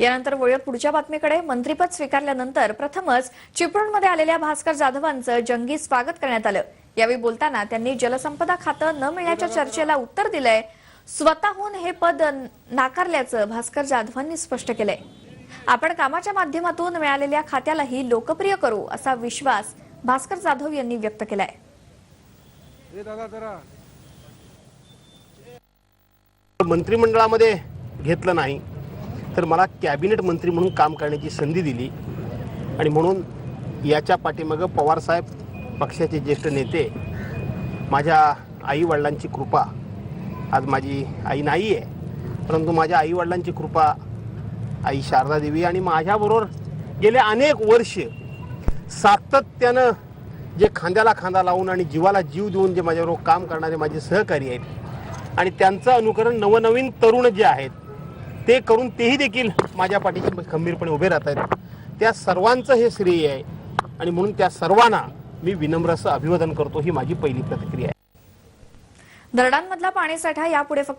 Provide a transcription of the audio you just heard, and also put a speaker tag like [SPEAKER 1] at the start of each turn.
[SPEAKER 1] यानंतर वळूया पुढच्या बातमीकडे. मंत्रीपद स्वीकारल्यानंतर प्रथमच चिपळूणमध्ये आलेल्या भास्कर जाधवांचं जंगी स्वागत करण्यात आलं. यावेळी बोलताना त्यांनी जलसंपदा खातं न मिळण्याच्या चर्चेला उत्तर दिलंय. स्वतःहून हे पद नाकारल्याचं भास्कर जाधवांनी स्पष्ट केलंय. आपण कामाच्या माध्यमातून मिळालेल्या खात्यालाही लोकप्रिय करू असा विश्वास भास्कर जाधव यांनी व्यक्त केलाय.
[SPEAKER 2] हे दादा जरा.
[SPEAKER 3] मंत्रिमंडळामध्ये घेतलं नाही. तर मला कॅबिनेट मंत्री म्हणून काम करण्याची संधी दिली. आणि म्हणून याच्या पाठीमागं पवारसाहेब पक्षाचे ज्येष्ठ नेते माझ्या आईवडिलांची कृपा. आज माझी आई नाही आहे परंतु माझ्या आईवडिलांची कृपा आई शारदा देवी आणि माझ्याबरोबर गेले अनेक वर्ष सातत्यानं जे खांद्याला खांदा लावून आणि जीवाला जीव देऊन जे माझ्याबरोबर काम करणारे माझे सहकारी आहेत आणि त्यांचं अनुकरण नवनवीन तरुण जे आहेत ते करून तेही देखील माझ्या पाठीशी खंबीरपणे उभे राहत आहेत. त्या सर्वांचं हे श्रेय आहे आणि म्हणून त्या सर्वांना मी विनम्र असं अभिवादन करतो ही माझी पहिली प्रतिक्रिया आहे.
[SPEAKER 1] धरणांमधला पाणीसाठा यापुढे फक्त